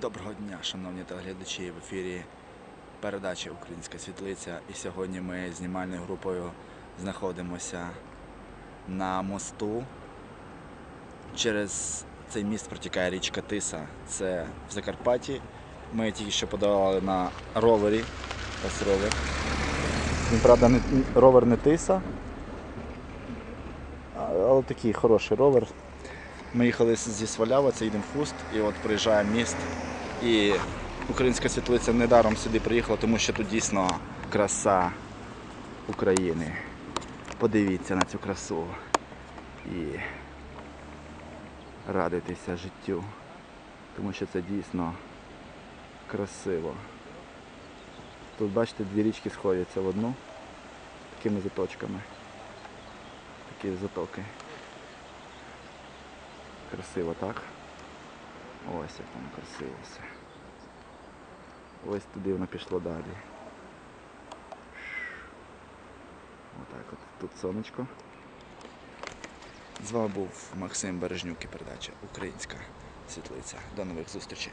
Доброго дня, шановні телеглядачі. В ефірі передача Українська світлиця. І сьогодні ми з знімальною групою знаходимося на мосту. Через цей міст протікає річка Тиса. Це в Закарпатті. Ми тільки що подавали на ровері. Ось ровер. Він, правда, не, ровер не Тиса. Але такий хороший ровер. Ми їхали зі Свалява, це їдемо в Хуст, і от приїжджає міст. І українська світлиця недаром сюди приїхала, тому що тут дійсно краса України. Подивіться на цю красу і радуйтеся життю, тому що це дійсно красиво. Тут, бачите, дві річки сходяться в одну такими заточками. Такі затоки. Красиво, так? Ось як воно красиво все. Ось туди воно пішло далі. Отак от. Тут сонечко. З вами був Максим Бережнюк і передача Українська світлиця. До нових зустрічей.